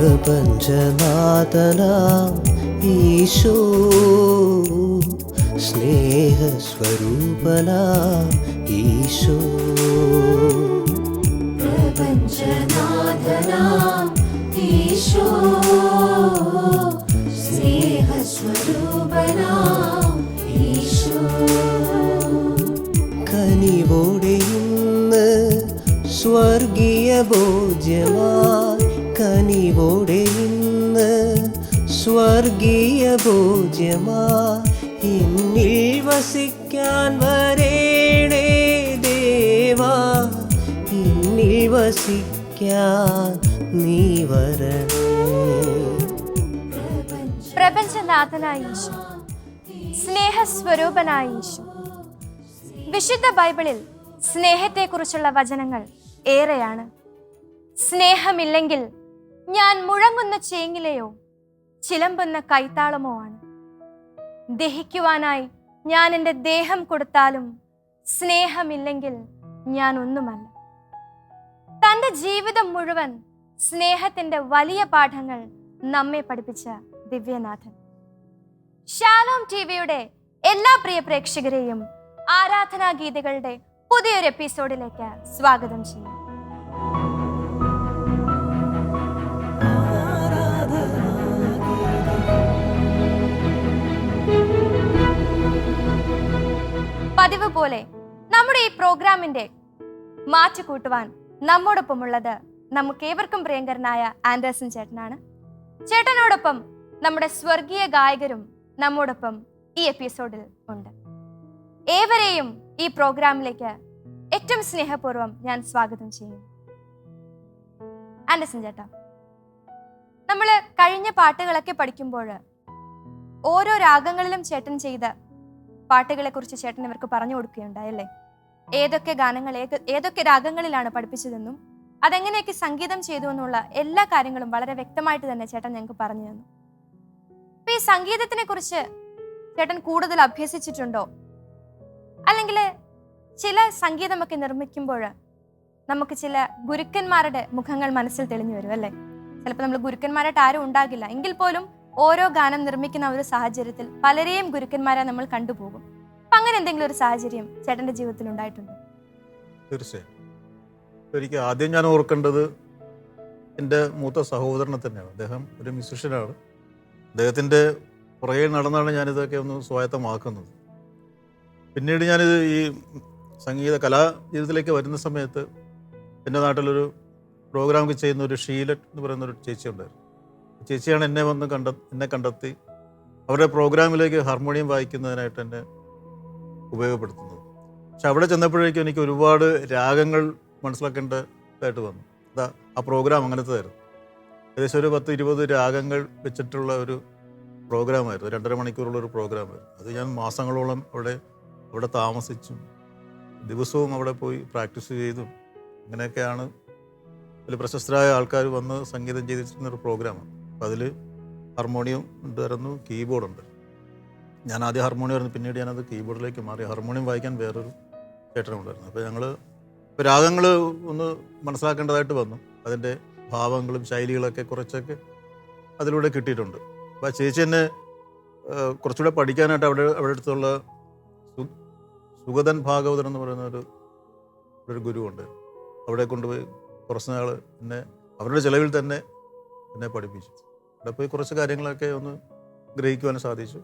പ്രപഞ്ചനാഥനാം ഈശോ സ്നേഹസ്വരൂപനാം ഈശോ പ്രപഞ്ചനാഥനാം ഈശോ സ്നേഹസ്വരൂപനാം ഈശോ കനിവോടെ സ്വർഗീയ ഭോജ്യമായി കനിവോടെ ഇന്ന് സ്വർഗീയ ഭോജ്യമായി എന്നിൽ വസിക്കാൻ വരേണേ ദേവാ. എന്നിൽ വസിക്കാൻ നീ വരണേ. പ്രപഞ്ചനാഥനായ ഈശോ ഈശോ. വിശുദ്ധ ബൈബിളിൽ സ്നേഹത്തെക്കുറിച്ചുള്ള വചനങ്ങൾ ഏറെയാണ്. സ്നേഹമില്ലെങ്കിൽ ഞാൻ മുഴങ്ങുന്ന ചേങ്ങിലയോ? ചിലമ്പുന്ന കൈത്താളമോ ആണ് ദഹിക്കുവാനായി ഞാൻ എന്റെ ദേഹം കൊടുത്താലും സ്നേഹമില്ലെങ്കിൽ ഞാൻ ഒന്നുമല്ല. തന്റെ ജീവിതം മുഴുവൻ സ്നേഹത്തിന്റെ വലിയ പാഠങ്ങൾ നമ്മെ പഠിപ്പിച്ച ദിവ്യനാഥൻ. ഷാലോം ടി വിയുടെ എല്ലാ പ്രിയ പ്രേക്ഷകരെയും ആരാധനാ ഗീതകളുടെ പുതിയൊരു എപ്പിസോഡിലേക്ക് സ്വാഗതം ചെയ്യും പതിവ് പോലെ നമ്മുടെ ഈ പ്രോഗ്രാമിന്റെ മാറ്റ് കൂട്ടുവാൻ നമ്മോടൊപ്പമുള്ളത് നമുക്ക് ഏവർക്കും പ്രിയങ്കരനായ ആൻഡേഴ്സൺ ചേട്ടനാണ്. ചേട്ടനോടൊപ്പം നമ്മുടെ സ്വർഗീയ ഗായകരും നമ്മോടൊപ്പം ഈ എപ്പിസോഡിൽ ഉണ്ട്. ഏവരെയും ഈ പ്രോഗ്രാമിലേക്ക് ഏറ്റവും സ്നേഹപൂർവം ഞാൻ സ്വാഗതം ചെയ്യും ആൻഡേഴ്സൺ ചേട്ടാ നമ്മൾ കഴിഞ്ഞ പാട്ടുകളൊക്കെ പഠിക്കുമ്പോൾ ഓരോ രാഗങ്ങളിലും ചേട്ടൻ ചെയ്ത പാട്ടുകളെ കുറിച്ച് ചേട്ടൻ ഇവർക്ക് പറഞ്ഞു കൊടുക്കുകയുണ്ടായല്ലേ ഏതൊക്കെ ഗാനങ്ങൾ ഏതൊക്കെ രാഗങ്ങളിലാണ് പഠിപ്പിച്ചതെന്നും അതെങ്ങനെയൊക്കെ സംഗീതം ചെയ്തു എന്നുള്ള എല്ലാ കാര്യങ്ങളും വളരെ വ്യക്തമായിട്ട് തന്നെ ചേട്ടൻ ഞങ്ങൾക്ക് പറഞ്ഞു തന്നു. അപ്പൊ ഈ സംഗീതത്തിനെ കുറിച്ച് ചേട്ടൻ കൂടുതൽ അഭ്യസിച്ചിട്ടുണ്ടോ? അല്ലെങ്കിൽ ചില സംഗീതമൊക്കെ നിർമ്മിക്കുമ്പോൾ നമുക്ക് ചില ഗുരുക്കന്മാരുടെ മുഖങ്ങൾ മനസ്സിൽ തെളിഞ്ഞു വരും അല്ലേ? ചിലപ്പോൾ നമ്മൾ ഗുരുക്കന്മാരായിട്ട് ആരും ഉണ്ടാകില്ല. എങ്കിൽ പോലും ഓരോ ഗാനം നിർമ്മിക്കുന്ന ഒരു സാഹചര്യത്തിൽ പലരെയും ഗുരുക്കന്മാരെ നമ്മൾ കണ്ടുപോകും. അപ്പൊ അങ്ങനെ എന്തെങ്കിലും ഒരു സാഹചര്യം ചേട്ടന്റെ ജീവിതത്തിൽ ഉണ്ടായിട്ടുണ്ടോ? തീർച്ചയായും. ആദ്യം ഞാൻ ഓർക്കേണ്ടത് എന്റെ മൂത്ത സഹോദരനെ തന്നെയാണ്. അദ്ദേഹം ഒരു മ്യൂസിഷ്യനാണ് അദ്ദേഹത്തിന്റെ പുറകെ നടന്നാണ് ഞാനിതൊക്കെ ഒന്ന് സ്വായത്തമാക്കുന്നത്. പിന്നീട് ഞാനിത് ഈ സംഗീത കലാ ജീവിതത്തിലേക്ക് വരുന്ന സമയത്ത് എന്റെ നാട്ടിലൊരു പ്രോഗ്രാം ചെയ്യുന്ന ഒരു ഷീലറ്റ് എന്ന് പറയുന്ന ഒരു ചേച്ചി ഉണ്ടായിരുന്നു. ചേച്ചിയാണ് എന്നെ വന്ന് കണ്ട എന്നെ കണ്ടെത്തി അവരുടെ പ്രോഗ്രാമിലേക്ക് ഹാർമോണിയം വായിക്കുന്നതിനായിട്ട് എന്നെ ഉപയോഗപ്പെടുത്തുന്നത്. പക്ഷെ അവിടെ ചെന്നപ്പോഴേക്കും എനിക്ക് ഒരുപാട് രാഗങ്ങൾ മനസ്സിലാക്കേണ്ടതായിട്ട് വന്നു. അതാ ആ പ്രോഗ്രാം അങ്ങനത്തെ ആയിരുന്നു ഏകദേശം ഒരു പത്ത് ഇരുപത് രാഗങ്ങൾ വെച്ചിട്ടുള്ള ഒരു പ്രോഗ്രാമായിരുന്നു. രണ്ടര മണിക്കൂറുള്ള ഒരു പ്രോഗ്രാമായിരുന്നു. അത് ഞാൻ മാസങ്ങളോളം അവിടെ അവിടെ താമസിച്ചും ദിവസവും അവിടെ പോയി പ്രാക്ടീസ് ചെയ്തും അങ്ങനെയൊക്കെയാണ് അതിൽ പ്രശസ്തരായ ആൾക്കാർ വന്ന് സംഗീതം ചെയ്തിരുന്നൊരു പ്രോഗ്രാമാണ്. അപ്പം അതിൽ ഹാർമോണിയം ഉണ്ടായിരുന്നു കീബോർഡുണ്ട് ഞാൻ ആദ്യം ഹാർമോണിയം ആയിരുന്നു പിന്നീട് ഞാനത് കീബോർഡിലേക്ക് മാറി. ഹാർമോണിയം വായിക്കാൻ വേറൊരു ചേട്ടനുണ്ടായിരുന്നു അപ്പോൾ ഞങ്ങൾ ഇപ്പോൾ രാഗങ്ങൾ ഒന്ന് മനസ്സിലാക്കേണ്ടതായിട്ട് വന്നു. അതിന്റെ ഭാവങ്ങളും ശൈലികളൊക്കെ കുറച്ചൊക്കെ അതിലൂടെ കിട്ടിയിട്ടുണ്ട്. അപ്പോൾ ചേച്ചി എന്നെ കുറച്ചുകൂടെ പഠിക്കാനായിട്ട് അവിടെ അവിടെ അടുത്തുള്ള സുഗതൻ ഭാഗവതൻ എന്ന് പറയുന്ന ഒരു ഒരു ഗുരുവുണ്ട് അവിടെ കൊണ്ടുപോയി കുറച്ച് നാൾ എന്നെ അവരുടെ ചിലവിൽ തന്നെ എന്നെ പഠിപ്പിച്ചു. അവിടെ പോയി കുറച്ച് കാര്യങ്ങളൊക്കെ ഒന്ന് ഗ്രഹിക്കുവാൻ സാധിച്ചു.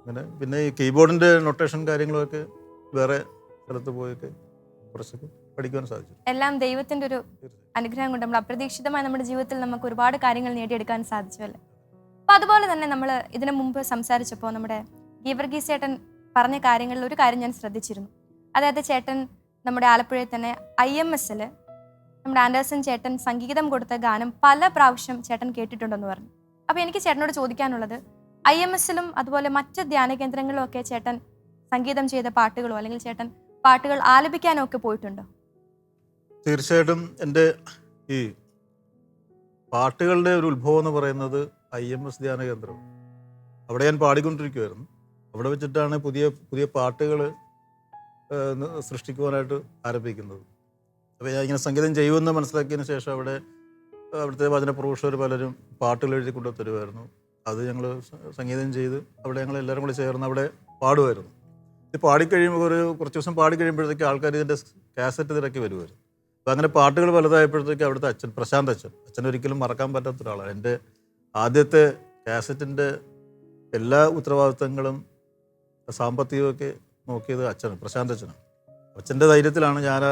അങ്ങനെ പിന്നെ ഈ കീബോർഡിന്റെ നൊട്ടേഷൻ കാര്യങ്ങളൊക്കെ വേറെ സ്ഥലത്ത് പോയൊക്കെ കുറച്ചൊക്കെ പഠിക്കുവാൻ സാധിച്ചു. എല്ലാം ദൈവത്തിന്റെ ഒരു അനുഗ്രഹം കൊണ്ട് നമ്മൾ അപ്രതീക്ഷിതമായി നമ്മുടെ ജീവിതത്തിൽ നമുക്ക് ഒരുപാട് കാര്യങ്ങൾ നേടിയെടുക്കാൻ സാധിച്ചു അല്ലേ? അപ്പൊ അതുപോലെ തന്നെ നമ്മൾ ഇതിനു മുമ്പ് സംസാരിച്ചപ്പോൾ നമ്മുടെ ഗീവർഗീസ് ചേട്ടൻ പറഞ്ഞ കാര്യങ്ങളിൽ ഒരു കാര്യം ഞാൻ ശ്രദ്ധിച്ചിരുന്നു. അതായത് ചേട്ടൻ നമ്മുടെ ആലപ്പുഴയിൽ തന്നെ ഐ എം എസിൽ നമ്മുടെ ആൻഡേഴ്സൺ ചേട്ടൻ സംഗീതം കൊടുത്ത ഗാനം പല പ്രാവശ്യം ചേട്ടൻ കേട്ടിട്ടുണ്ടെന്ന് പറഞ്ഞു. അപ്പോൾ എനിക്ക് ചേട്ടനോട് ചോദിക്കാനുള്ളത് ഐ എം എസിലും അതുപോലെ മറ്റ് ധ്യാന കേന്ദ്രങ്ങളിലും ഒക്കെ ചേട്ടൻ സംഗീതം ചെയ്ത പാട്ടുകളോ അല്ലെങ്കിൽ ചേട്ടൻ പാട്ടുകൾ ആലപിക്കാനോ ഒക്കെ പോയിട്ടുണ്ടോ? തീർച്ചയായിട്ടും എന്റെ ഈ പാട്ടുകളുടെ ഒരു ഉത്ഭവം എന്ന് പറയുന്നത് ഐ എം എസ് ധ്യാന കേന്ദ്രം. അവിടെ ഞാൻ പാടിക്കൊണ്ടിരിക്കുമായിരുന്നു അവിടെ വെച്ചിട്ടാണ് പുതിയ പുതിയ പാട്ടുകൾ സൃഷ്ടിക്കുവാനായിട്ട് ആരംഭിക്കുന്നത്. അപ്പോൾ ഇങ്ങനെ സംഗീതം ചെയ്യുമെന്ന് മനസ്സിലാക്കിയതിന് ശേഷം അവിടെ അവിടുത്തെ വചന പ്രൊഫഷർ പലരും പാട്ടുകൾ എഴുതി കൊണ്ടു തരുമായിരുന്നു അത് ഞങ്ങൾ സംഗീതം ചെയ്ത് അവിടെ ഞങ്ങൾ എല്ലാവരും കൂടി ചേർന്ന് അവിടെ പാടുമായിരുന്നു. ഇത് പാടിക്കഴിയുമ്പോൾ ഒരു കുറച്ച് ദിവസം പാടിക്കഴിയുമ്പോഴത്തേക്ക് ആൾക്കാർ ഇതിന്റെ കാസറ്റ് തിരക്കി വരുമായിരുന്നു. അപ്പോൾ അങ്ങനെ പാട്ടുകൾ വലുതായപ്പോഴത്തേക്ക് അവിടുത്തെ അച്ഛൻ പ്രശാന്ത് അച്ഛൻ അച്ഛൻ ഒരിക്കലും മറക്കാൻ പറ്റാത്ത ഒരാളാണ്. എന്റെ ആദ്യത്തെ കാസറ്റിന്റെ എല്ലാ ഉത്തരവാദിത്തങ്ങളും സാമ്പത്തികമൊക്കെ നോക്കിയത് അച്ഛൻ പ്രശാന്ത് അച്ഛനാണ്. അച്ഛന്റെ ധൈര്യത്തിലാണ് ഞാൻ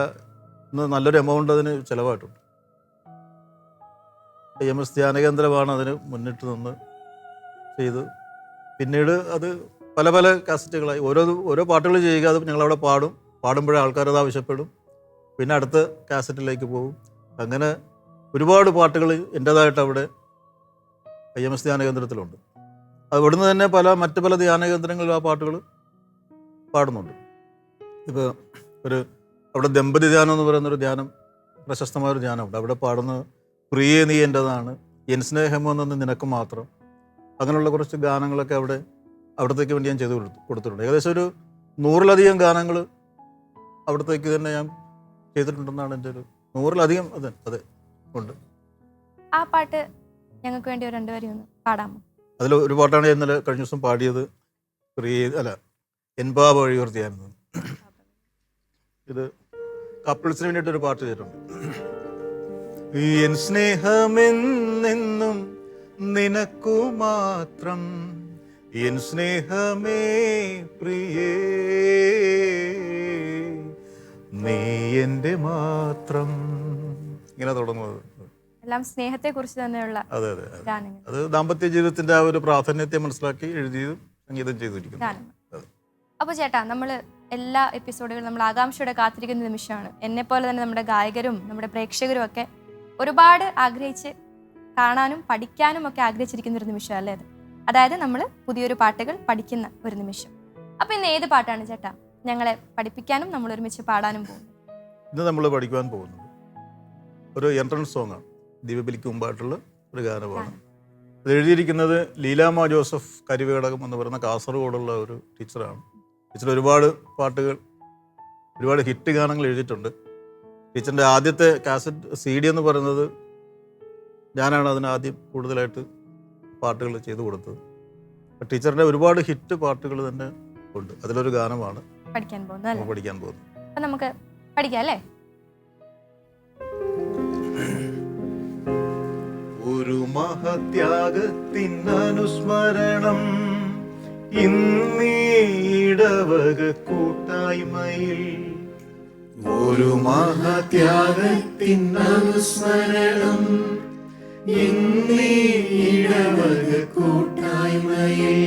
നല്ലൊരു എമൗണ്ട് അതിന് ചിലവായിട്ടുണ്ട്. ഐ എം എസ് ധ്യാനകേന്ദ്രമാണ് അതിന് മുന്നിട്ട് നിന്ന് ചെയ്ത്. പിന്നീട് അത് പല പല കാസറ്റുകളായി. ഓരോ ഓരോ പാട്ടുകൾ ചെയ്യുക അത് ഞങ്ങളവിടെ പാടും. പാടുമ്പോഴേ ആൾക്കാർ അത് ആവശ്യപ്പെടും. പിന്നെ അടുത്ത കാസറ്റിലേക്ക് പോകും. അങ്ങനെ ഒരുപാട് പാട്ടുകൾ എന്റേതായിട്ട് അവിടെ ഐ എം എസ് ധ്യാനകേന്ദ്രത്തിലുണ്ട്. അത് ഇവിടുന്ന് തന്നെ പല മറ്റ് പല ധ്യാനകേന്ദ്രങ്ങളിൽ ആ പാട്ടുകൾ പാടുന്നുണ്ട്. ഇപ്പോൾ ഒരു അവിടെ ദമ്പതി ധ്യാനം എന്ന് പറയുന്ന ഒരു ധ്യാനം പ്രശസ്തമായ ഒരു ധ്യാനമുണ്ട് അവിടെ പാടുന്ന പ്രിയ നീ എന്റെതാണ് എൻ സ്നേഹമെന്നത് നിനക്ക് മാത്രം അങ്ങനെയുള്ള കുറച്ച് ഗാനങ്ങളൊക്കെ അവിടെ അവിടത്തേക്ക് വേണ്ടി ഞാൻ ചെയ്ത് കൊടുത്തു കൊടുത്തിട്ടുണ്ട്. ഏകദേശം ഒരു നൂറിലധികം ഗാനങ്ങൾ അവിടത്തേക്ക് തന്നെ ഞാൻ ചെയ്തിട്ടുണ്ടെന്നാണ് എന്റെ ഒരു നൂറിലധികം അതെ അതെ ഉണ്ട്. ആ പാട്ട് ഞങ്ങൾക്ക് വേണ്ടി ഒരു രണ്ടുപേരും ഒന്ന് പാടാമോ? അതിൽ ഒരു പാട്ടാണ് ഞാൻ ഇന്നലെ കഴിഞ്ഞ ദിവസം പാടിയത്. പ്രിയ അല്ല എൻപാ വഴിയുർത്തിയായിരുന്നു ഇത് കപ്പിൾസിന് വേണ്ടിയിട്ട് ഒരു പാട്ട് ചെയ്തിട്ടുണ്ട് എൻ സ്നേഹമെന്നെന്നും നിനക്കു മാത്രം എൻ സ്നേഹമേ പ്രിയേ നീ എന്റെ മാത്രം. ഇങ്ങനെ തുടങ്ങുന്നത്. എല്ലാം സ്നേഹത്തെ കുറിച്ച് തന്നെയുള്ള അതെ അതെ അതെ. ദാമ്പത്യ ജീവിതത്തിന്റെ ആ ഒരു പ്രാധാന്യത്തെ മനസ്സിലാക്കി എഴുതിയതും സംഗീതം ചെയ്തിരിക്കുന്നു അപ്പൊ ചേട്ടാ നമ്മൾ എല്ലാ എപ്പിസോഡുകളും നമ്മൾ ആകാംക്ഷയോടെ കാത്തിരിക്കുന്ന നിമിഷമാണ്. എന്നെ പോലെ തന്നെ നമ്മുടെ ഗായകരും നമ്മുടെ പ്രേക്ഷകരും ഒക്കെ ഒരുപാട് ആഗ്രഹിച്ച് കാണാനും പഠിക്കാനും ഒക്കെ ആഗ്രഹിച്ചിരിക്കുന്ന ഒരു നിമിഷം അല്ലേ അത്? അതായത് നമ്മൾ പുതിയൊരു പാട്ടുകൾ പഠിക്കുന്ന ഒരു നിമിഷം. അപ്പൊ ഇന്ന് ഏത് പാട്ടാണ് ചേട്ടാ? ഞങ്ങളെ പഠിപ്പിക്കാനും നമ്മൾ ഒരുമിച്ച് പാടാനും പോകുന്നു ഇന്ന് നമ്മൾ പഠിക്കുവാൻ പോകുന്നത് ഒരു എൻട്രൻസ് സോങ് ആണ് ദീപബലിക്ക് മുമ്പായിട്ടുള്ള ഒരു ഗാനമാണ്. അത് എഴുതിയിരിക്കുന്നത് ലീലാമ ജോസഫ് കരിവേടകം എന്ന് പറയുന്ന കാസർഗോഡുള്ള ഒരു ടീച്ചറാണ്. ടീച്ചർ ഒരുപാട് പാട്ടുകൾ ഒരുപാട് ഹിറ്റ് ഗാനങ്ങൾ എഴുതിയിട്ടുണ്ട്. ടീച്ചറിന്റെ ആദ്യത്തെ കാസറ്റ് സി ഡി എന്ന് പറയുന്നത് ഞാനാണ് അതിന് ആദ്യം കൂടുതലായിട്ട് പാട്ടുകൾ ചെയ്തു കൊടുത്തത്. ടീച്ചറിന്റെ ഒരുപാട് ഹിറ്റ് പാട്ടുകൾ തന്നെ ഉണ്ട്. അതിലൊരു ഗാനമാണ് പഠിക്കാൻ പോകുന്നത് അല്ലേ? പഠിക്കാൻ പോകുന്നത്. നമുക്ക് പഠിക്കാം അല്ലേ? ഒരു മഹത്യാഗത്തിന് അനുസ്മരണം ഇന്നീടവക കൂട്ടായ്മയിൽ ഒരു മഹത്യാഗത്തിൻ അനുസ്മരണം ഇന്നീടവക കൂട്ടായ്മയിൽ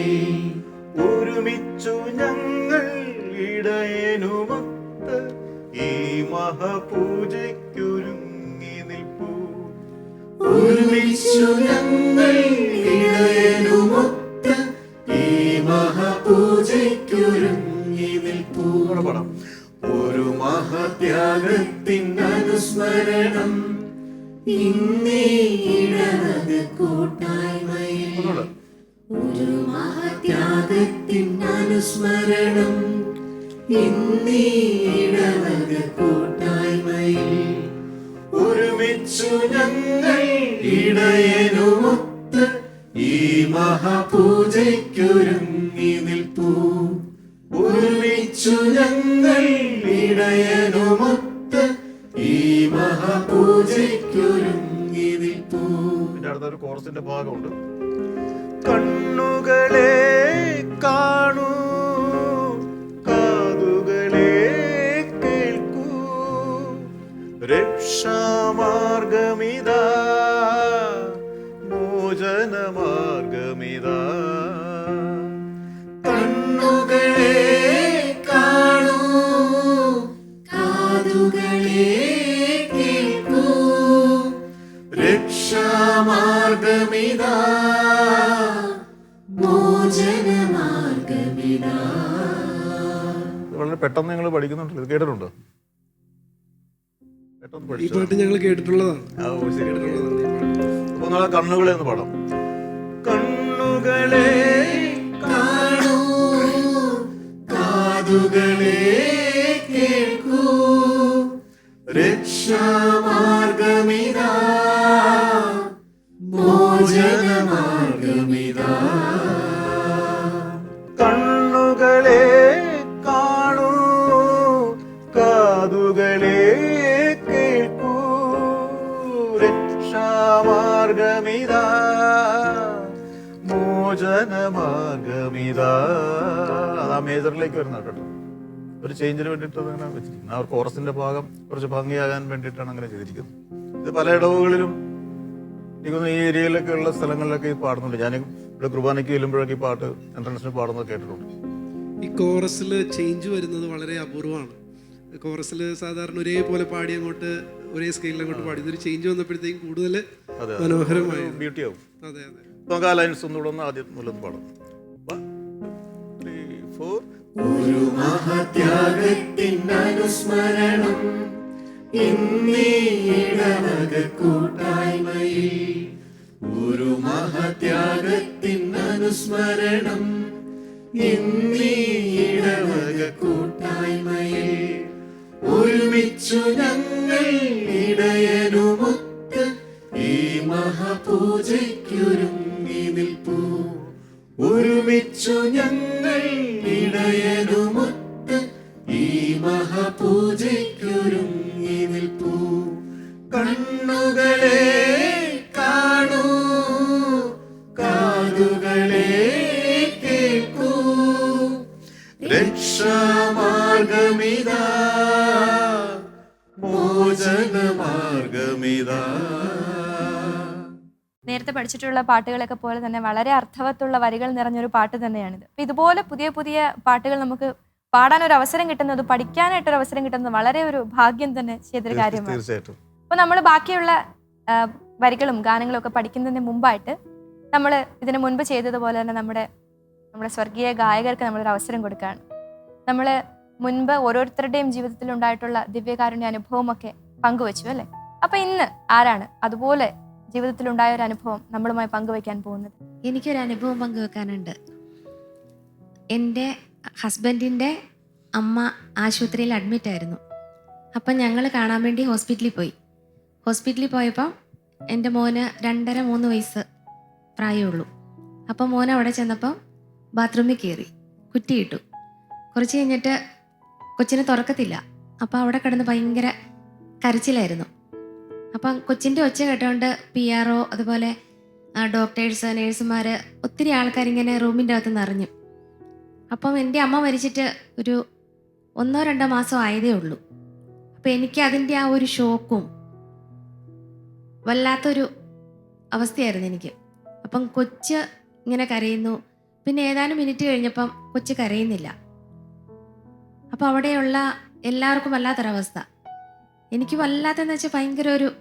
ഒരുമിച്ചു ഞങ്ങൾ ഇടയനുമൊത്ത് ഈ മഹപൂജയ്ക്കൊരുങ്ങി നിൽപ്പൂ. ഒരുമിച്ചു ഞങ്ങൾ ഇടയനുമൊത്ത് ഒരു മഹത്യാഗത്തിൻ അനുസ്മരണം ഇന്നീടവക കൂട്ടായ്മയിൽ. ഒരു മഹത്യാഗത്തിൻ അനുസ്മരണം ഇന്നീടവക കൂട്ടായ്മയിൽ. ഒരുമിച്ചു ഞങ്ങൾ ഇടയനുമൊത്ത് ഈ മഹാപൂജയ്ക്കൊരുങ്ങി നിൽപ്പൂ. ഒരുമിച്ചു ഞങ്ങൾ ഇടയനുമൊത്ത് ഈ മഹാപൂജയ്ക്കൊരുങ്ങി നിൽപ്പൂ. പിന്നെ അടുത്തൊരു കോറസിന്റെ ഭാഗമുണ്ട്. കണ്ണുകളെ കാണൂ കാതുകളെ കേൾക്കൂ. രക്ഷാമാർഗമിതാ മോചനമാർഗമിതാ വളരെ പെട്ടെന്ന് ഞങ്ങൾ പഠിക്കുന്നുണ്ടല്ലോ. ഇത് കേട്ടിട്ടുണ്ടോ? ഈ. പാട്ട് ഞങ്ങൾ കേട്ടിട്ടുള്ളതാണ്. അപ്പൊ നാളെ കണ്ണുകളെ ഒന്ന് പാടാം. കണ്ണുകളെ കാണൂ കാതുകളെ കേൾക്കൂ. രക്ഷാമാർഗമിതാ അത് ആ മേജറിലേക്ക് വരുന്ന കേട്ടോ. ഒരു ചേഞ്ചിന് വേണ്ടിയിട്ട് അങ്ങനെ വെച്ചിരിക്കുന്നത് ആ കോറസിന്റെ ഭാഗം കുറച്ച് ഭംഗിയാകാൻ വേണ്ടിയിട്ടാണ് അങ്ങനെ ചെയ്തിരിക്കുന്നത്. ഇത് പല ഇടവുകളിലും എനിക്കൊന്ന് ഈ ഏരിയയിലൊക്കെ ഉള്ള സ്ഥലങ്ങളിലൊക്കെ ഇത് പാടുന്നുണ്ട്. ഞാൻ ഇവിടെ കുർബാനയ്ക്ക് ചെല്ലുമ്പോഴൊക്കെ ഈ പാട്ട് എൻട്രൻസിന് പാടുന്നത് കേട്ടിട്ടുണ്ട്. ഈ കോറസിൽ ചേഞ്ച് വരുന്നത് വളരെ അപൂർവമാണ്. കോറസിൽ സാധാരണ ഒരേപോലെ പാടി അങ്ങോട്ട് ഒരേ സ്കെയിലിൽ അങ്ങോട്ട് പാടി. ഇതൊരു ചേഞ്ച് വന്നപ്പോഴത്തേക്കും കൂടുതൽ മനോഹരമായി ബ്യൂട്ടി ആവും. അതെ അതെ. നമുക്ക് ആ ലൈൻസ് ഒന്നുകൂടെ ഒന്ന് ആദ്യം മുല്ലൊന്ന് പാടാം. Four. ഒരു മഹത്യാഗത്തിൻ അനുസ്മരണം കൂട്ടായ്മയിൽ ഒരു മഹത്യാഗത്തിൻ അനുസ്മരണം ഇന്നീ കൂട്ടായ്മയിൽ ഒരുമിച്ചു ഞങ്ങൾ ഇടയനുമൊത്ത് ഈ മഹാപൂജയ്ക്കൊരുങ്ങി നിൽപ്പൂ. ഒരുമിച്ചു ഞങ്ങൾ ഇടയനുമൊത്ത് ഈ മഹാപൂജയ്ക്കൊരുങ്ങി നിൽപ്പൂ. കണ്ണുകളെ പഠിച്ചിട്ടുള്ള പാട്ടുകളൊക്കെ പോലെ തന്നെ വളരെ അർത്ഥവത്തുള്ള വരികൾ നിറഞ്ഞൊരു പാട്ട് തന്നെയാണിത്. അപ്പം ഇതുപോലെ പുതിയ പുതിയ പാട്ടുകൾ നമുക്ക് പാടാൻ ഒരു അവസരം കിട്ടുന്നത് പഠിക്കാനായിട്ട് ഒരു അവസരം കിട്ടുന്നത് വളരെ ഒരു ഭാഗ്യം തന്നെ ചെയ്തൊരു കാര്യമാണ്. തീർച്ചയായിട്ടും. അപ്പൊ നമ്മൾ ബാക്കിയുള്ള വരികളും ഗാനങ്ങളും ഒക്കെ പഠിക്കുന്നതിന് മുമ്പായിട്ട് നമ്മൾ ഇതിന് മുൻപ് ചെയ്തതുപോലെ തന്നെ നമ്മുടെ നമ്മുടെ സ്വർഗീയ ഗായകർക്ക് നമ്മളൊരു അവസരം കൊടുക്കുകയാണ് നമ്മൾ മുൻപ് ഓരോരുത്തരുടെയും ജീവിതത്തിൽ ഉണ്ടായിട്ടുള്ള ദിവ്യകാരുണ്യ അനുഭവമൊക്കെ പങ്കുവച്ചു അല്ലേ? അപ്പൊ ഇന്ന് ആരാണ്? അതുപോലെ ജീവിതത്തിൽ ഉണ്ടായ ഒരു അനുഭവം നമ്മളുമായി പങ്കുവെക്കാൻ പോകുന്നത്? എനിക്കൊരു അനുഭവം പങ്കുവെക്കാനുണ്ട്. എന്റെ ഹസ്ബൻഡിന്റെ അമ്മ ആശുപത്രിയിൽ അഡ്മിറ്റ് ആയിരുന്നു. അപ്പം ഞങ്ങൾ കാണാൻ വേണ്ടി ഹോസ്പിറ്റലിൽ പോയി. ഹോസ്പിറ്റലിൽ പോയപ്പോൾ എന്റെ മോന് രണ്ടര മൂന്ന് വയസ്സ് പ്രായമുള്ളൂ. അപ്പം മോൻ അവിടെ ചെന്നപ്പോൾ ബാത്റൂമിൽ കയറി കുറ്റിയിട്ടു കുറച്ച് കഴിഞ്ഞിട്ട് കൊച്ചിനെ തുറക്കത്തില്ല. അപ്പോൾ അവിടെ കിടന്ന് ഭയങ്കര കരച്ചിലായിരുന്നു. അപ്പം കൊച്ചിന്റെ ഒച്ച കേട്ടോണ്ട് പി ആർ ഒ അതുപോലെ ഡോക്ടേഴ്സ് നേഴ്സുമാർ ഒത്തിരി ആൾക്കാരിങ്ങനെ റൂമിന്റെ അകത്ത് നിറഞ്ഞു. അപ്പം എന്റെ അമ്മ മരിച്ചിട്ട് ഒരു ഒന്നോ രണ്ടോ മാസം ആയതേ ഉള്ളൂ. അപ്പം എനിക്ക് അതിന്റെ ആ ഒരു ഷോക്കും വല്ലാത്തൊരു അവസ്ഥയായിരുന്നു എനിക്ക്. അപ്പം കൊച്ച് ഇങ്ങനെ കരയുന്നു. പിന്നെ ഏതാനും മിനിറ്റ് കഴിഞ്ഞപ്പം കൊച്ച് കരയുന്നില്ല. അപ്പം അവിടെയുള്ള എല്ലാവർക്കും വല്ലാത്തൊരവസ്ഥ. എനിക്ക് വല്ലാത്തെന്ന് വെച്ചാൽ ഭയങ്കര ഒരു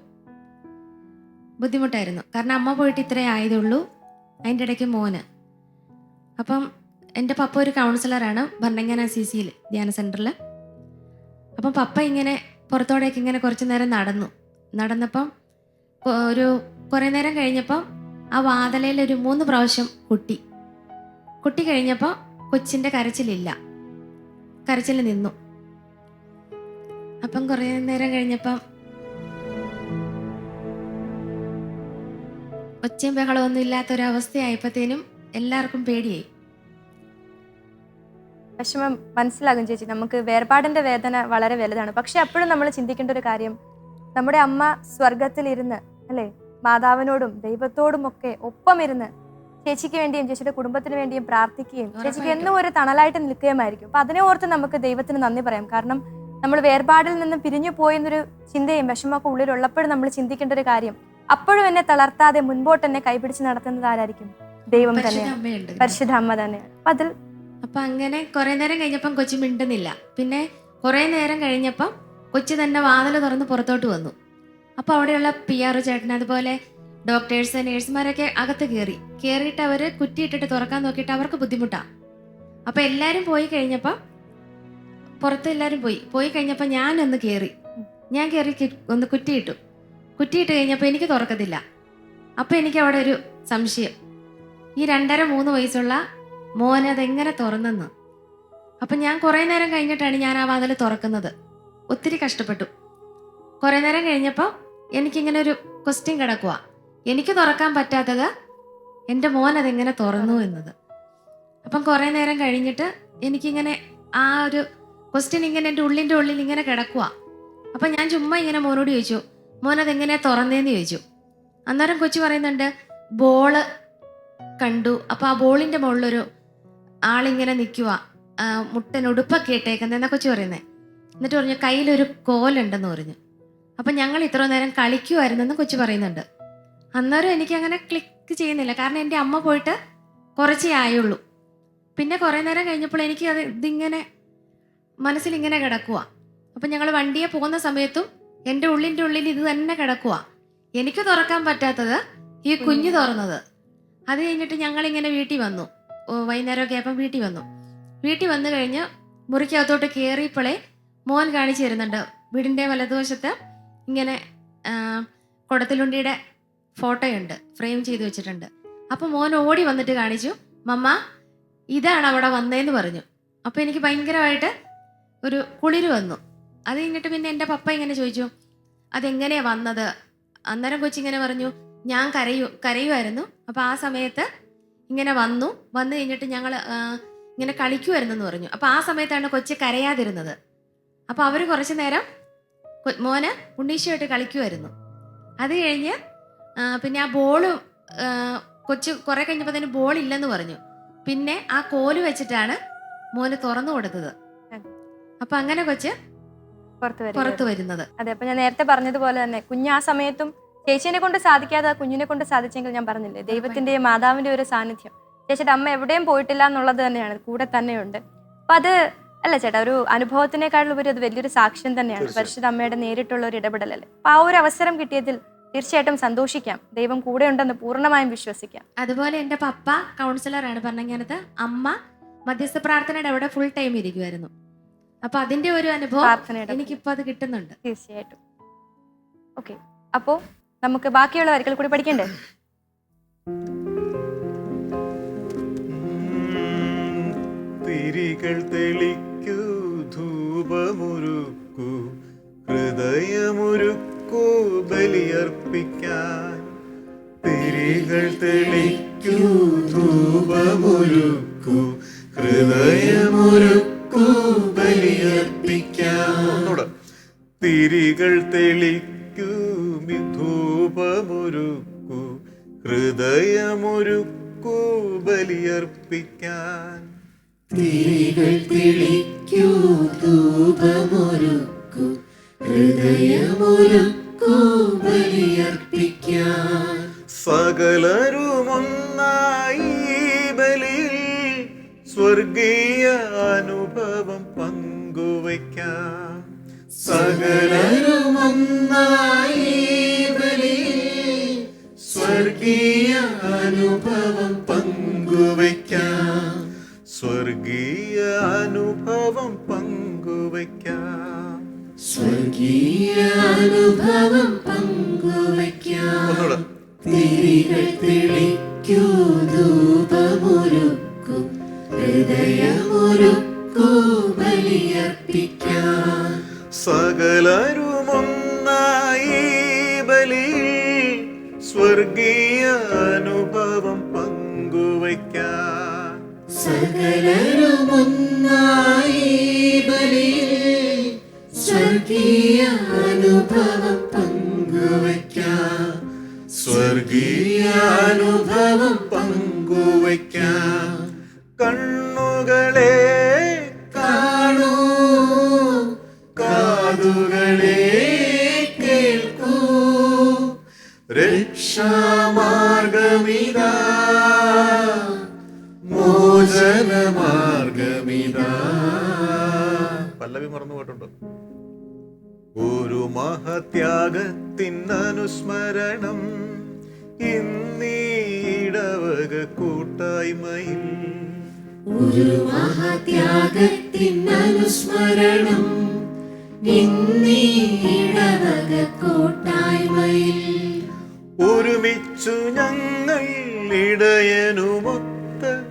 ബുദ്ധിമുട്ടായിരുന്നു. കാരണം അമ്മ പോയിട്ട് ഇത്രേ ആയതുള്ളൂ. അതിന്റെ ഇടയ്ക്ക് മോന്. അപ്പം എന്റെ പപ്പ ഒരു കൗൺസിലറാണ് ഭരണങ്ങാന സി സിയിൽ ധ്യാന സെന്ററിൽ അപ്പം പപ്പ ഇങ്ങനെ പുറത്തോടേക്ക് ഇങ്ങനെ കുറച്ച് നേരം നടന്നു. നടന്നപ്പം ഒരു കുറേ നേരം കഴിഞ്ഞപ്പം ആ വാതലയിൽ ഒരു മൂന്ന് പ്രാവശ്യം കുട്ടി. കുട്ടി കഴിഞ്ഞപ്പോൾ കൊച്ചിന്റെ കരച്ചിലില്ല. കരച്ചിൽ നിന്നു. അപ്പം കുറേ നേരം കഴിഞ്ഞപ്പം ഒച്ചയും ബഹളമൊന്നും ഇല്ലാത്തൊരവസ്ഥയായപ്പോഴത്തേനും എല്ലാവർക്കും പേടിയായി. വിഷമം മനസ്സിലാകും ചേച്ചി. നമുക്ക് വേർപാടിന്റെ വേദന വളരെ വലുതാണ്. പക്ഷെ അപ്പോഴും നമ്മൾ ചിന്തിക്കേണ്ട ഒരു കാര്യം നമ്മുടെ അമ്മ സ്വർഗത്തിലിരുന്ന് അല്ലേ മാതാവിനോടും ദൈവത്തോടും ഒക്കെ ഒപ്പം ഇരുന്ന് ചേച്ചിക്ക് വേണ്ടിയും ചേച്ചിയുടെ കുടുംബത്തിന് വേണ്ടിയും പ്രാർത്ഥിക്കുകയും ചേച്ചിക്ക് എന്നും ഒരു തണലായിട്ട് നിൽക്കുകയുമായിരിക്കും. അപ്പൊ അതിനെ ഓർത്ത് നമുക്ക് ദൈവത്തിന് നന്ദി പറയാം. കാരണം നമ്മൾ വേർപാടിൽ നിന്ന് പിരിഞ്ഞു പോയെന്നൊരു ചിന്തയും വിഷമമൊക്കെ ഉള്ളിലുള്ളപ്പോഴും നമ്മൾ ചിന്തിക്കേണ്ട ഒരു കാര്യം. അപ്പോഴും എന്നെ തളർത്താതെ മുൻപോട്ട് എന്നെ കൈപിടിച്ച് നടത്തുന്നത് ആരായിരിക്കും? ദൈവം തന്നെ തന്നെയാണ്. പരിശുദ്ധ അമ്മ തന്നെയാണ് അപ്പൊ അതിൽ അപ്പൊ അങ്ങനെ കുറെ നേരം കഴിഞ്ഞപ്പം കൊച്ചു മിണ്ടുന്നില്ല. പിന്നെ കുറെ നേരം കഴിഞ്ഞപ്പം കൊച്ചു തന്നെ വാതിൽ തുറന്ന് പുറത്തോട്ട് വന്നു. അപ്പൊ അവിടെയുള്ള പി ആർ ചേട്ടൻ അതുപോലെ ഡോക്ടേഴ്സ് നേഴ്സുമാരൊക്കെ അകത്ത് കയറി. കയറിയിട്ട് അവർ കുറ്റിയിട്ടിട്ട് തുറക്കാൻ നോക്കിയിട്ട് അവർക്ക് ബുദ്ധിമുട്ടാ. അപ്പൊ എല്ലാരും പോയി കഴിഞ്ഞപ്പം പുറത്ത് എല്ലാരും പോയി. പോയി കഴിഞ്ഞപ്പോൾ ഒന്ന് കയറി ഞാൻ കയറി ഒന്ന് കുറ്റിയിട്ടു. കുറ്റിയിട്ട് കഴിഞ്ഞപ്പോൾ എനിക്ക് തുറക്കത്തില്ല. അപ്പോൾ എനിക്ക് അവിടെ ഒരു സംശയം. ഈ രണ്ടര മൂന്ന് വയസ്സുള്ള മോനെ അതെങ്ങനെ തുറന്നെന്ന്. അപ്പം ഞാൻ കുറേ നേരം കഴിഞ്ഞിട്ടാണ് ഞാൻ ആ വാതിൽ തുറക്കുന്നത്. ഒത്തിരി കഷ്ടപ്പെട്ടു. കുറേ നേരം കഴിഞ്ഞപ്പോൾ എനിക്കിങ്ങനെ ഒരു ക്വസ്റ്റ്യൻ കിടക്കുക എനിക്ക് തുറക്കാൻ പറ്റാത്തത് എന്റെ മോൻ അതെങ്ങനെ തുറന്നു എന്നത്. അപ്പം കുറേ നേരം കഴിഞ്ഞിട്ട് എനിക്കിങ്ങനെ ആ ഒരു ക്വസ്റ്റ്യൻ ഇങ്ങനെ എന്റെ ഉള്ളിന്റെ ഉള്ളിൽ ഇങ്ങനെ കിടക്കുക അപ്പം ഞാൻ ചുമ്മാ ഇങ്ങനെ മോനോട് ചോദിച്ചു മോൻ എങ്ങനെ തുറന്നേന്ന് ചോദിച്ചു. അന്നേരം കൊച്ചു പറയുന്നുണ്ട് ബോൾ കണ്ടു. അപ്പോൾ ആ ബോളിന്റെ മുകളിലൊരു ആളിങ്ങനെ നിൽക്കുക മുട്ടൻ ഉടുപ്പൊക്കെ ഇട്ടേക്കുന്നത് എന്നാ കൊച്ചു പറയുന്നത് എന്നിട്ട് പറഞ്ഞു കയ്യിലൊരു കോലുണ്ടെന്ന് പറഞ്ഞു. അപ്പം ഞങ്ങൾ ഇത്ര നേരം കളിക്കുമായിരുന്നെന്ന് കൊച്ചു പറയുന്നുണ്ട്. അന്നേരം എനിക്ക് അങ്ങനെ ക്ലിക്ക് ചെയ്യുന്നില്ല. കാരണം എന്റെ അമ്മ പോയിട്ട് കുറച്ചേ ആയുള്ളൂ. പിന്നെ കുറേ നേരം കഴിഞ്ഞപ്പോൾ എനിക്ക് അത് ഇതിങ്ങനെ മനസ്സിൽ ഇങ്ങനെ കിടക്കുക അപ്പം ഞങ്ങൾ വണ്ടിയെ പോകുന്ന സമയത്തും എന്റെ ഉള്ളിന്റെ ഉള്ളിൽ ഇത് തന്നെ കിടക്കുക എനിക്ക് തുറക്കാൻ പറ്റാത്തത് ഈ കുഞ്ഞു തുറന്നത്. അത് കഴിഞ്ഞിട്ട് ഞങ്ങളിങ്ങനെ വീട്ടിൽ വന്നു. വൈകുന്നേരമൊക്കെ ആയപ്പം വീട്ടിൽ വന്നു. വീട്ടിൽ വന്നു കഴിഞ്ഞ് മുറിക്കകത്തോട്ട് കയറിയപ്പോഴേ മോൻ കാണിച്ചു തരുന്നുണ്ട്. വീടിന്റെ വലതുവശത്ത് ഇങ്ങനെ കുടത്തിലുണ്ടിയുടെ ഫോട്ടോയുണ്ട്. ഫ്രെയിം ചെയ്ത് വെച്ചിട്ടുണ്ട്. അപ്പോൾ മോൻ ഓടി വന്നിട്ട് കാണിച്ചു മമ്മ ഇതാണ് അവിടെ വന്നതെന്ന് പറഞ്ഞു. അപ്പോൾ എനിക്ക് ഭയങ്കരമായിട്ട് ഒരു കുളിര് വന്നു. അത് കഴിഞ്ഞിട്ട് പിന്നെ എന്റെ പപ്പ ഇങ്ങനെ ചോദിച്ചു അതെങ്ങനെയാ വന്നത്? അന്നേരം കൊച്ചിങ്ങനെ പറഞ്ഞു ഞാൻ കരയു കരയുമായിരുന്നു അപ്പോൾ ആ സമയത്ത് ഇങ്ങനെ വന്നു. വന്നു കഴിഞ്ഞിട്ട് ഞങ്ങൾ ഇങ്ങനെ കളിക്കുമായിരുന്നെന്ന് പറഞ്ഞു. അപ്പോൾ ആ സമയത്താണ് കൊച്ചി കരയാതിരുന്നത്. അപ്പോൾ അവർ കുറച്ച് നേരം മോന് ഉണ്ണീശുമായിട്ട് കളിക്കുമായിരുന്നു അത് കഴിഞ്ഞ് പിന്നെ ആ ബോൾ കൊച്ചു കുറെ കഴിഞ്ഞപ്പോൾ തന്നെ ബോൾ ഇല്ലെന്ന് പറഞ്ഞു. പിന്നെ ആ കോൽ വെച്ചിട്ടാണ് മോന് തുറന്നു കൊടുത്തത്. അപ്പൊ അങ്ങനെ കൊച്ച് പുറത്ത് വരും പുറത്തു വരുന്നത്. അതെ അപ്പൊ ഞാൻ നേരത്തെ പറഞ്ഞതുപോലെ തന്നെ കുഞ്ഞ് ആ സമയത്തും ചേച്ചീനെ കൊണ്ട് സാധിക്കാതെ കുഞ്ഞിനെ കൊണ്ട് സാധിച്ചെങ്കിൽ ഞാൻ പറഞ്ഞില്ലേ ദൈവത്തിന്റെയും മാതാവിന്റെ ഒരു സാന്നിധ്യം. ചേച്ചിയുടെ അമ്മ എവിടെയും പോയിട്ടില്ല എന്നുള്ളത് തന്നെയാണ് കൂടെ തന്നെയുണ്ട്. അപ്പൊ അത് അല്ല ചേട്ടാ ഒരു അനുഭവത്തിനേക്കാളും ഉപരി അത് വലിയൊരു സാക്ഷ്യം തന്നെയാണ് പരിശുദ്ധ അമ്മയുടെ നേരിട്ടുള്ള ഒരു ഇടപെടലല്ലേ അപ്പൊ ആ ഒരു അവസരം കിട്ടിയതിൽ തീർച്ചയായിട്ടും സന്തോഷിക്കാം ദൈവം കൂടെ ഉണ്ടെന്ന് പൂർണമായും വിശ്വസിക്കാം. അതുപോലെ എന്റെ പപ്പ കൗൺസിലറാണ് പറഞ്ഞത് അമ്മ മധ്യസ്ഥ പ്രാർത്ഥനയുടെ അവിടെ ഫുൾ ടൈം ഇരിക്കുമായിരുന്നു അപ്പൊ അതിന്റെ ഒരു അനുഭവം എനിക്ക് എനിക്കിപ്പോ അത് കിട്ടുന്നുണ്ട്. തീർച്ചയായിട്ടും. ഓക്കെ അപ്പോ നമുക്ക് ബാക്കിയുള്ള വരികൾ കൂടി പഠിക്കണ്ടേ? തിരികൾ തെളിക്കൂ ധൂപമൊരുക്കൂ ഹൃദയമൊരുക്കൂ ബലിയർപ്പിക്കാൻ. തിരികൾ തെളിക്കൂ ധൂപമൊരുക്കൂ ഹൃദയമൊരുക്കൂ. തിരികൾ തെളിക്കൂ ധൂപമൊരുക്കൂ ഹൃദയമൊരുക്കൂ ബലിയർപ്പിക്കാൻ. തിരികൾ തെളിക്കൂ ധൂപമൊരുക്കൂ ഹൃദയമൊരുക്കൂ ബലിയർപ്പിക്കാൻ. സകലരുമൊന്നായി ബലിയിൽ സ്വർഗീയ അനുഭവം പങ്കുവയ്ക്കാം. സകലരുമൊന്നായി സ്വർഗീയ അനുഭവം പങ്കുവയ്ക്കാം. സ്വർഗീയ അനുഭവം പങ്കുവയ്ക്കാം. സ്വർഗീയ അനുഭവം പങ്കുവയ്ക്കാം. തിരികൾ തെളിക്കൂ ധൂപമൊരുക്കൂ ഹൃദയമൊരുക്കൂ. ബലിയർപ്പിക്കാൻ സകലരുമൊന്നായി ബലി സ്വർഗീയ അനുഭവം പങ്കുവയ്ക്കാം. സകലരുമൊന്നായി മഹത്യാഗത്തിനനുസ്മരണം ഇന്നീടവക കൂട്ടായ്മയിൽ. ഒരു മഹത്യാഗത്തിനനുസ്മരണം ഇന്നീടവക കൂട്ടായ്മയിൽ. ഒരുമിച്ചു ഞങ്ങൾ ഇടയനുമൊത്ത്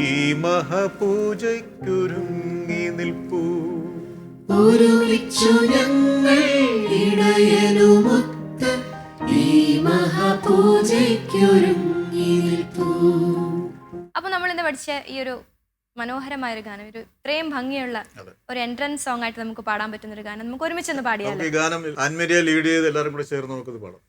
ഈ മഹപൂജയ്ക്കൊരുങ്ങി നിൽപ്പൂ. ഒരുമിച്ചു ഞങ്ങൾ ഇടയനുമൊത്ത് അപ്പൊ നമ്മൾ ഇന്ന് പഠിച്ച ഈ ഒരു മനോഹരമായ ഒരു ഗാനം ഒരു ഇത്രയും ഭംഗിയുള്ള ഒരു എൻട്രൻസ് സോങ് ആയിട്ട് നമുക്ക് പാടാൻ പറ്റുന്ന ഒരു ഗാനം. നമുക്ക് ഒരുമിച്ചൊന്ന് പാടിയാലോ? നമുക്ക് ഗാനം ലീഡ് ചെയ്ത് എല്ലാവരും കൂടെ ചേർന്ന് നമുക്ക് പാടാം.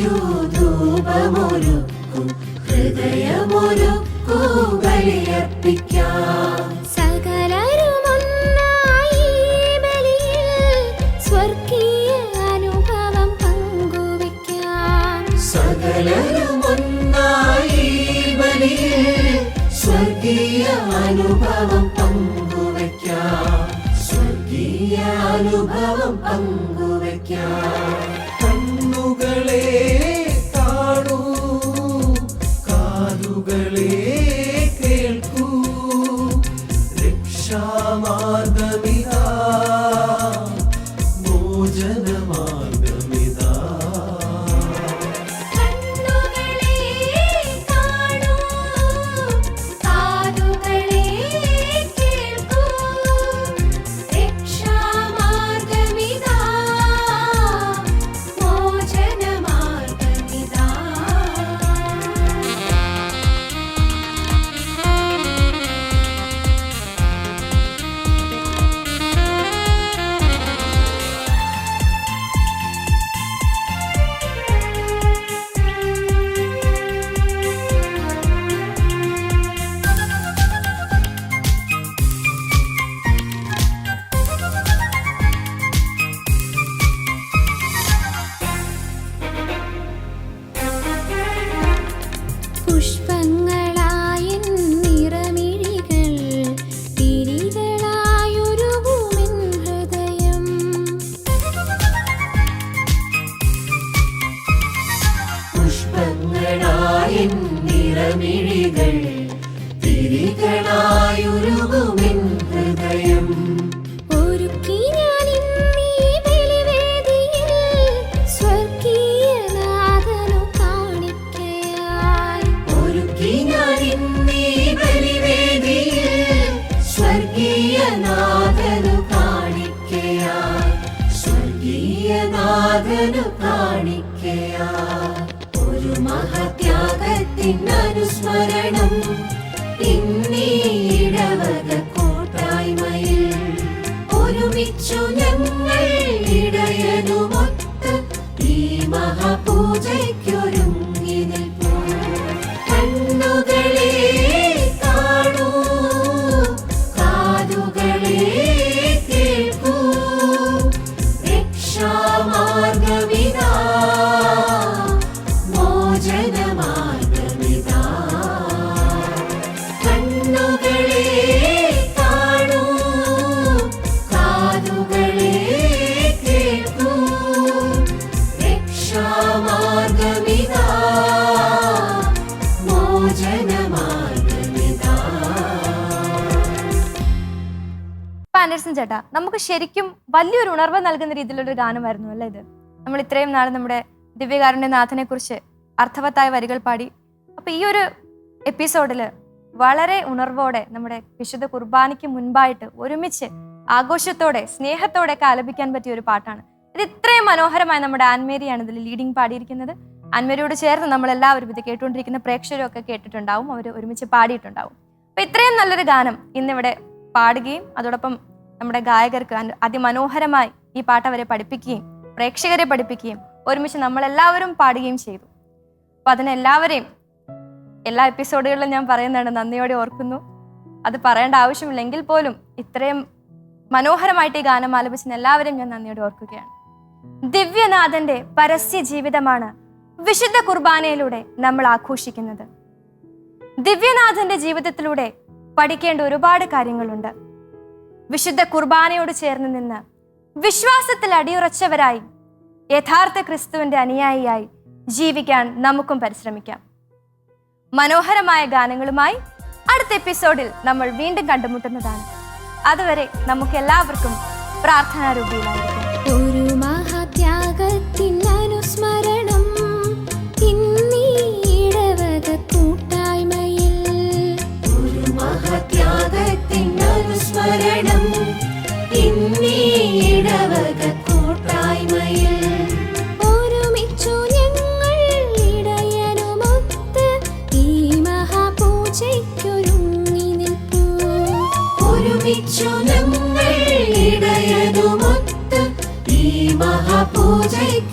ക്രിസ്തു ധൂപമൊരുക്കും ഹൃദയമൊരുക്കൂ ബലിയർപ്പിക്കാം. സകലരുമൊന്നായി ബലിയിൽ സ്വർഗീയ അനുഭവം പങ്കുവയ്ക്കാം. സ്വർഗീയ അനുഭവം പങ്കുവയ്ക്കാം. കഥ. നമുക്ക് ശരിക്കും വലിയൊരു ഉണർവ് നൽകുന്ന രീതിയിലുള്ള ഗാനമായിരുന്നു അല്ലേ ഇത്? നമ്മൾ ഇത്രയും നാൾ നമ്മുടെ ദിവ്യകാരുണ്യനാഥനെ കുറിച്ച് അർത്ഥവത്തായ വരികൾ പാടി. അപ്പൊ ഈ ഒരു എപ്പിസോഡിൽ വളരെ ഉണർവോടെ നമ്മുടെ വിശുദ്ധ കുർബാനയ്ക്ക് മുൻപായിട്ട് ഒരുമിച്ച് ആഘോഷത്തോടെ സ്നേഹത്തോടെ ഒക്കെ ആലപിക്കാൻ പറ്റിയ ഒരു പാട്ടാണ്. ഇത് ഇത്രയും മനോഹരമായി നമ്മുടെ ആൻമേരിയാണ് ഇതിൽ ലീഡിങ് പാടിയിരിക്കുന്നത്. ആൻമേരിയോട് ചേർന്ന് നമ്മൾ എല്ലാവരും ഇത് കേട്ടുകൊണ്ടിരിക്കുന്ന പ്രേക്ഷകരൊക്കെ കേട്ടിട്ടുണ്ടാവും. അവർ ഒരുമിച്ച് പാടിയിട്ടുണ്ടാവും. അപ്പൊ ഇത്രയും നല്ലൊരു ഗാനം ഇന്നിവിടെ പാടുകയും അതോടൊപ്പം നമ്മുടെ ഗായകർക്ക് അതിമനോഹരമായി ഈ പാട്ട് അവരെ പഠിപ്പിക്കുകയും പ്രേക്ഷകരെ പഠിപ്പിക്കുകയും ഒരുമിച്ച് നമ്മളെല്ലാവരും പാടുകയും ചെയ്തു. അപ്പൊ അതിനെല്ലാവരെയും എല്ലാ എപ്പിസോഡുകളിലും ഞാൻ പറയുന്നതാണ് നന്ദിയോടെ ഓർക്കുന്നു. അത് പറയേണ്ട ആവശ്യമില്ലെങ്കിൽ പോലും ഇത്രയും മനോഹരമായിട്ട് ഈ ഗാനം ആലപിച്ചിന് എല്ലാവരും ഞാൻ നന്ദിയോടെ ഓർക്കുകയാണ്. ദിവ്യനാഥന്റെ പരസ്യ ജീവിതമാണ് വിശുദ്ധ കുർബാനയിലൂടെ നമ്മൾ ആഘോഷിക്കുന്നത്. ദിവ്യനാഥന്റെ ജീവിതത്തിലൂടെ പഠിക്കേണ്ട ഒരുപാട് കാര്യങ്ങളുണ്ട്. വിശുദ്ധ കുർബാനയോട് ചേർന്ന് നിന്ന് വിശ്വാസത്തിൽ അടിയുറച്ചവരായി യഥാർത്ഥ ക്രിസ്തുവിന്റെ അനുയായിയായി ജീവിക്കാൻ നമുക്കും പരിശ്രമിക്കാം. മനോഹരമായ ഗാനങ്ങളുമായി അടുത്ത എപ്പിസോഡിൽ നമ്മൾ വീണ്ടും കണ്ടുമുട്ടുന്നതാണ്. അതുവരെ നമുക്ക് എല്ലാവർക്കും പ്രാർത്ഥനാരൂപിയിലായിരിക്കും ഞങ്ങൾ ഇടയനുമൊത്ത് ഈ മഹാപൂജയ്ക്കൊരുങ്ങി